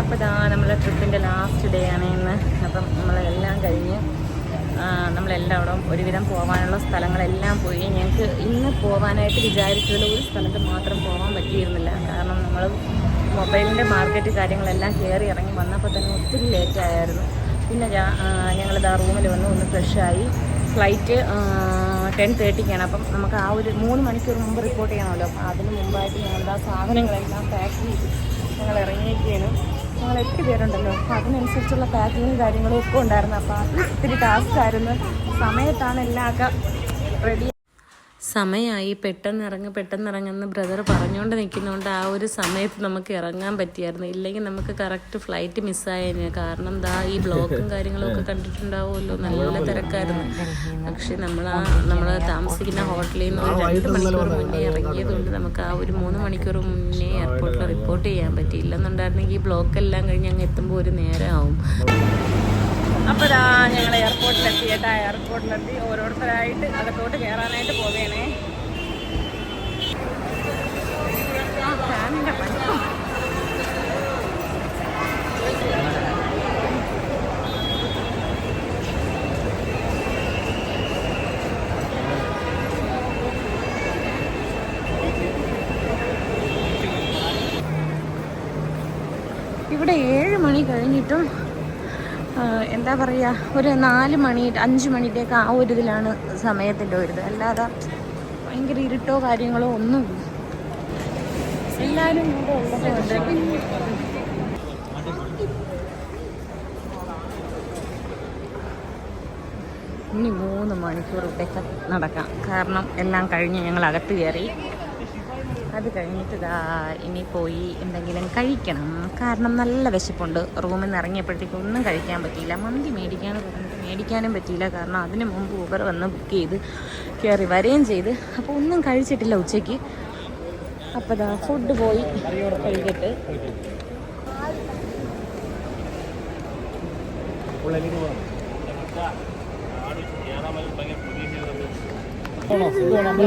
അപ്പോൾ ഇതാ നമ്മളെ ട്രിപ്പിന്റെ ലാസ്റ്റ് ഡേ ആണ് ഇന്ന്. അപ്പം നമ്മളെല്ലാം കഴിഞ്ഞ് നമ്മളെല്ലാം നമ്മളെല്ലായിടവും ഒരുവിധം പോകാനുള്ള സ്ഥലങ്ങളെല്ലാം പോയി. ഞങ്ങൾക്ക് ഇന്ന് പോകാനായിട്ട് വിചാരിച്ചതിൽ ഒരു സ്ഥലത്ത് മാത്രം പോകാൻ പറ്റിയിരുന്നില്ല. കാരണം നമ്മൾ മൊബൈലിന്റെ മാർക്കറ്റ് കാര്യങ്ങളെല്ലാം കയറി ഇറങ്ങി വന്നപ്പോൾ തന്നെ ഒത്തിരി ലേറ്റായിരുന്നു പിന്നെ ഞങ്ങൾ ഇതാ റൂമിൽ വന്ന് ഒന്ന് ഫ്രഷായി ഫ്ലൈറ്റ് ടെൻ തേർട്ടിക്കാണ് അപ്പം നമുക്ക് ആ ഒരു മൂന്ന് മണിക്കൂർ മുമ്പ് റിപ്പോർട്ട് ചെയ്യണമല്ലോ. അപ്പം അതിന് മുമ്പായിട്ട് ഞങ്ങളുടെ ആ സാധനങ്ങളെല്ലാം പാക്ക് ചെയ്ത് ഞങ്ങൾ ഇറങ്ങിയിരിക്കുകയാണ് ഞങ്ങൾ പേരുണ്ടല്ലോ. അപ്പം അതിനനുസരിച്ചുള്ള പാക്കിങ്ങും കാര്യങ്ങളും ഒക്കെ ഉണ്ടായിരുന്നു. അപ്പോൾ ഒത്തിരി ടാസ്ക് ആയിരുന്നു. സമയത്താണ് എല്ലാം ഒക്കെ റെഡി സമയമായി പെട്ടെന്ന് ഇറങ്ങ് പെട്ടെന്ന് ഇറങ്ങുന്ന ബ്രദർ പറഞ്ഞുകൊണ്ട് നിൽക്കുന്നതുകൊണ്ട് ആ ഒരു സമയത്ത് നമുക്ക് ഇറങ്ങാൻ പറ്റിയായിരുന്നു. ഇല്ലെങ്കിൽ നമുക്ക് കറക്റ്റ് ഫ്ലൈറ്റ് മിസ്സായേനെ കാരണം ദാ ഈ ബ്ലോക്കും കാര്യങ്ങളും ഒക്കെ കണ്ടിട്ടുണ്ടാവുമല്ലോ. നല്ല തിരക്കായിരുന്നു. പക്ഷെ നമ്മൾ ആ നമ്മൾ താമസിക്കുന്ന ഹോട്ടലിൽ നിന്ന് ഒരു രണ്ട് മണിക്കൂർ മുന്നേ ഇറങ്ങിയതുകൊണ്ട് നമുക്ക് ആ ഒരു മൂന്ന് മണിക്കൂർ മുന്നേ എയർപോർട്ടിൽ റിപ്പോർട്ട് ചെയ്യാൻ പറ്റിയില്ല എന്നുണ്ടായിരുന്നെങ്കിൽ ഈ ബ്ലോക്ക് എല്ലാം കഴിഞ്ഞ് അങ്ങ് എത്തുമ്പോൾ ഒരു നേരമാവും അപ്പോൾ ഇതാ ഞങ്ങൾ എയർപോർട്ടിലെത്തി ഏട്ടാ എയർപോർട്ടിലെത്തി ഓരോരുത്തരായിട്ട് അകത്തോട്ട് കയറാനായിട്ട് പോവേണേ. ഇവിടെ ഏഴ് മണി കഴിഞ്ഞിട്ടും എന്താ പറയുക ഒരു നാല് മണി അഞ്ച് മണിയുടെയൊക്കെ ആ ഒരു ഇതിലാണ് സമയത്തിന്റെ ഒരു ഇത്. അല്ലാതെ ഭയങ്കര ഇരുട്ടോ കാര്യങ്ങളോ ഒന്നുമില്ല എല്ലാവരും കൂടെ ഉള്ളതുകൊണ്ട് ഇനി മൂന്ന് മണിക്കൂർ ഇവിടെയൊക്കെ നടക്കാം. കാരണം എല്ലാം കഴിഞ്ഞ് ഞങ്ങൾ അകത്ത് കയറി. അത് കഴിഞ്ഞിട്ട് ഇതാ ഇനി പോയി എന്തെങ്കിലും കഴിക്കണം. കാരണം നല്ല വിശപ്പുണ്ട്. റൂമിൽ നിന്ന് ഇറങ്ങിയപ്പോഴത്തേക്കും ഒന്നും കഴിക്കാൻ പറ്റിയില്ല. മന്തി മേടിക്കാനും പറഞ്ഞിട്ട് മേടിക്കാനും പറ്റിയില്ല. കാരണം അതിന് മുമ്പ് ഊബർ വന്ന് ബുക്ക് ചെയ്ത് കയറി വരികയും ചെയ്ത്. അപ്പോൾ ഒന്നും കഴിച്ചിട്ടില്ല ഉച്ചയ്ക്ക്. അപ്പോൾ ഇതാ ഫുഡ് പോയി. കഴിക്കട്ട്.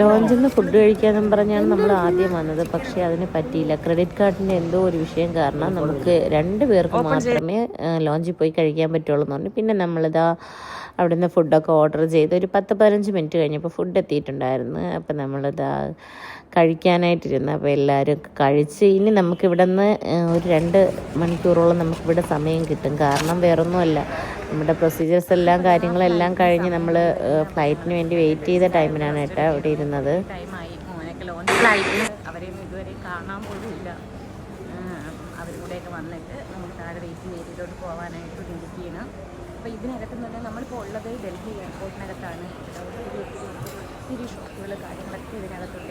ലോഞ്ചിൽ നിന്ന് ഫുഡ് കഴിക്കാമെന്നും പറഞ്ഞാണ് നമ്മൾ ആദ്യം വന്നത്. പക്ഷേ അതിന് പറ്റിയില്ല. ക്രെഡിറ്റ് കാർഡിന്റെ എന്തോ ഒരു വിഷയം കാരണം നമുക്ക് രണ്ട് പേർക്ക് മാത്രമേ ലോഞ്ചിൽ പോയി കഴിക്കാൻ പറ്റുള്ളൂ എന്ന് പറഞ്ഞു. പിന്നെ നമ്മളിതാ അവിടുന്ന് ഫുഡൊക്കെ ഓർഡർ ചെയ്ത് ഒരു പത്ത് പതിനഞ്ച് മിനിറ്റ് കഴിഞ്ഞപ്പോൾ ഫുഡ് എത്തിയിട്ടുണ്ടായിരുന്നു. അപ്പം നമ്മളിതാ കഴിക്കാനായിട്ടിരുന്നു. അപ്പോൾ എല്ലാവരും കഴിച്ച് ഇനി നമുക്ക് ഇവിടെ നിന്ന് ഒരു രണ്ട് മണിക്കൂറോളം നമുക്കിവിടെ സമയം കിട്ടും. കാരണം വേറൊന്നുമല്ല. നമ്മുടെ പ്രൊസീജിയേഴ്സ് എല്ലാം കാര്യങ്ങളെല്ലാം കഴിഞ്ഞ് നമ്മൾ ഫ്ലൈറ്റിന് വേണ്ടി വെയിറ്റ് ചെയ്ത ടൈമിനാണ് കേട്ടോ അവിടെ ഇരുന്നത്. അവരെയും ഇതുവരെ കാണാൻ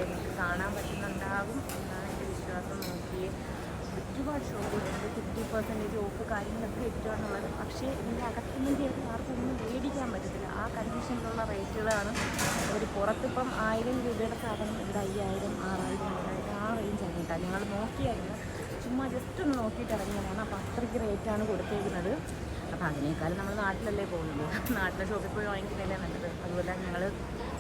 നമുക്ക് കാണാൻ പറ്റുന്നുണ്ടാകും എന്നാണ് എന്റെ വിശ്വാസം നോക്കിയേ ഒരുപാട് ഷോപ്പുകളുണ്ട് ഫിഫ്റ്റി പെർസെന്റേജ് ഓഫ് കാര്യങ്ങളൊക്കെ കിട്ടുകയാണുള്ളത് പക്ഷേ ഇതിന്റെ അകത്തുനിന്ന് ചെയ്ത് ആർക്കും ഒന്നും മേടിക്കാൻ പറ്റത്തില്ല. ആ കണ്ടീഷനിലുള്ള റേറ്റുകളാണ് ഒരു പുറത്തിപ്പം ആയിരം രൂപയുടെ സാധനം ഇവിടെ അയ്യായിരം ആറായിരം ഏഴായിരം ആ റേഞ്ചാണ് കേട്ടോ. നിങ്ങൾ നോക്കിയായിരുന്നു ചുമ്മാ ജസ്റ്റ് ഒന്ന് നോക്കിയിട്ട് ഇറങ്ങിയതാണ് അപ്പോൾ അത്രയ്ക്ക് റേറ്റാണ് കൊടുത്തേക്കുന്നത്. അപ്പോൾ അതിനേക്കാളും നമ്മൾ നാട്ടിലല്ലേ പോകുന്നത്. നാട്ടിലെ ഷോപ്പിൽ പോയി വാങ്ങിക്കുന്നതല്ലേ നല്ലത്. അതുപോലെ ഞങ്ങൾ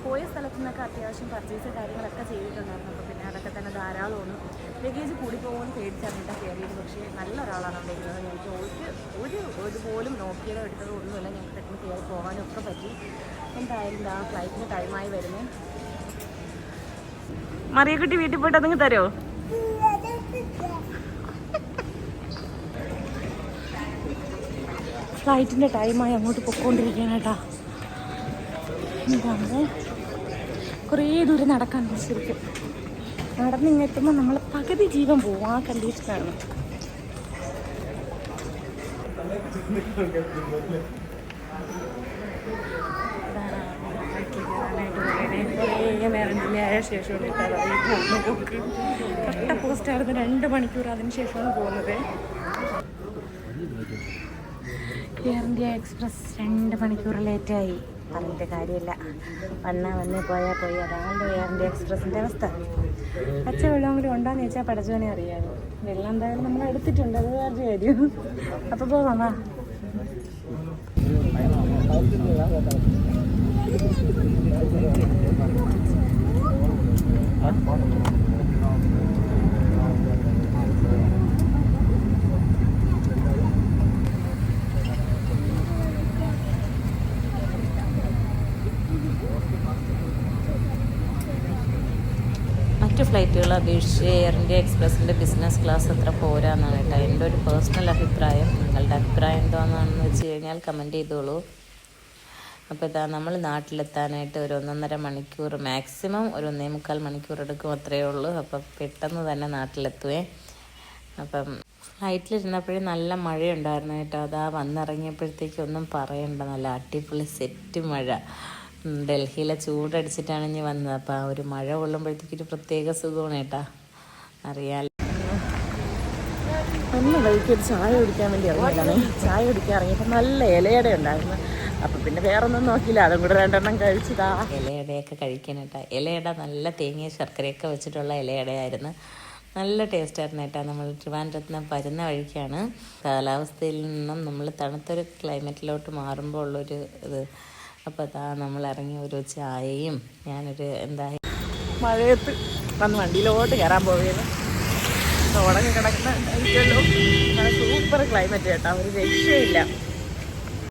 പോയ സ്ഥലത്തു നിന്നൊക്കെ അത്യാവശ്യം പർച്ചേസ് കാര്യങ്ങളൊക്കെ ചെയ്തിട്ടുണ്ടായിരുന്നു. അപ്പോൾ പിന്നെ അതൊക്കെ തന്നെ ധാരാളം ധാരാളമാണ് ലഗേജ് കൂടി പോകുമെന്ന് പേടിച്ചറിഞ്ഞിട്ട് കയറിയത്. പക്ഷേ നല്ല ഒരാളാണ് അവിടെ ഇരുന്നത്. ഞങ്ങൾക്ക് ഒരു ഒരു ഒരുപോലും നോക്കിയതോ എടുത്തതോ ഒന്നുമില്ല. ഞങ്ങൾക്ക് പെട്ടെന്ന് കയറി പോകാനും ഒക്കെ പറ്റി. എന്തായാലും ആ ഫ്ലൈറ്റിന് ടൈമായി വരുന്നത് മറിയക്കുട്ടി വീട്ടിൽ പോയിട്ട് അതങ്ങ് തരുമോ? ഫ്ലൈറ്റിന്റെ ടൈമായി അങ്ങോട്ട് പൊക്കോണ്ടിരിക്കാനായിട്ടാ എന്താണ് കുറേ ദൂരം നടക്കാനുണ്ട് ശരിക്കും നടന്ന് ഇങ്ങെത്തുമ്പോൾ നമ്മൾ പകുതി ജീവൻ പോവും ആ കണ്ടീഷനാണ്. ശേഷമാണ് പോസ്റ്റായിരുന്നു രണ്ട് മണിക്കൂർ അതിന് ശേഷമാണ് പോകുന്നത്. എയർ ഇന്ത്യ എക്സ്പ്രസ് രണ്ട് മണിക്കൂർ ലേറ്റായി പറഞ്ഞിട്ട് കാര്യമില്ല. വന്നാ വന്ന് പോയാൽ പോയി. അതാണ് എയർ ഇന്ത്യ എക്സ്പ്രസിന്റെ അവസ്ഥ. പച്ച വെള്ളമെങ്കിലും ഉണ്ടോയെന്ന് ചോദിച്ചാൽ പഠിച്ചവനെ അറിയാമോ വെള്ളം എന്തായാലും നമ്മൾ എടുത്തിട്ടുണ്ട്. അത് വേറെ കാര്യം. അപ്പോൾ പോകാം വാ ഫ്ലൈറ്റുകളെ അപേക്ഷിച്ച് എയർ ഇന്ത്യ എക്സ്പ്രസിന്റെ ബിസിനസ് ക്ലാസ് അത്ര പോരാന്നാണ് കേട്ടോ. എന്റെ ഒരു പേഴ്സണൽ അഭിപ്രായം നിങ്ങളുടെ അഭിപ്രായം എന്താണെന്ന് വെച്ച് കഴിഞ്ഞാൽ കമന്റ് ചെയ്തോളൂ. അപ്പോൾ ഇതാ നമ്മൾ നാട്ടിലെത്താനായിട്ട് ഒരു ഒന്നൊന്നര മണിക്കൂർ മാക്സിമം ഒരു ഒന്നേ മുക്കാൽ മണിക്കൂർ എടുക്കും അത്രയേ ഉള്ളൂ. അപ്പം പെട്ടെന്ന് തന്നെ നാട്ടിലെത്തുവേ. അപ്പം ഫ്ലൈറ്റിലിരുന്നപ്പോഴേ നല്ല മഴയുണ്ടായിരുന്നു കേട്ടോ. അതാ വന്നിറങ്ങിയപ്പോഴത്തേക്കൊന്നും പറയണ്ട. നല്ല അടിപൊളി സെറ്റ് മഴ. ഡൽഹിയിലെ ചൂടടിച്ചിട്ടാണ് ഇനി വന്നത്. അപ്പോൾ ആ ഒരു മഴ കൊള്ളുമ്പോഴത്തേക്ക് ഒരു പ്രത്യേക സുഖമാണ് കേട്ടാ. അറിയാലോ. ഒന്ന് വഴിക്ക് ഒരു ചായ കുടിക്കാൻ വേണ്ടി ഇറങ്ങിയതാണ്. ചായ കുടിക്കാൻ ഇറങ്ങിയപ്പോൾ നല്ല ഇലയുടെ ഉണ്ടായിരുന്നു. അപ്പം പിന്നെ വേറൊന്നും നോക്കിയില്ല. അതും കൂടെ രണ്ടെണ്ണം കഴിച്ചതാ. ഇലയടയൊക്കെ കഴിക്കാൻ കേട്ടോ. ഇലയട നല്ല തേങ്ങ ശർക്കരയൊക്കെ വെച്ചിട്ടുള്ള ഇലയടയായിരുന്നു. നല്ല ടേസ്റ്റ് ആയിരുന്നു ഏട്ടാ നമ്മൾ ട്രിവാൻഡ്രത്ത് നിന്ന് വരുന്ന വഴിക്കാണ്. കാലാവസ്ഥയിൽ നിന്നും നമ്മൾ തണുത്തൊരു ക്ലൈമറ്റിലോട്ട് മാറുമ്പോൾ ഉള്ളൊരു ഇത്. അപ്പോൾ അതാ നമ്മൾ ഇറങ്ങി ഒരു ചായയും ഞാനൊരു എന്താ മഴയത്ത് വന്ന് വണ്ടിയിലോട്ട് കയറാൻ പോവുകയാണ്. ഉണങ്ങി കിടക്കുന്ന സൂപ്പർ ക്ലൈമറ്റ് കേട്ടോ. ഒരു രക്ഷയില്ല.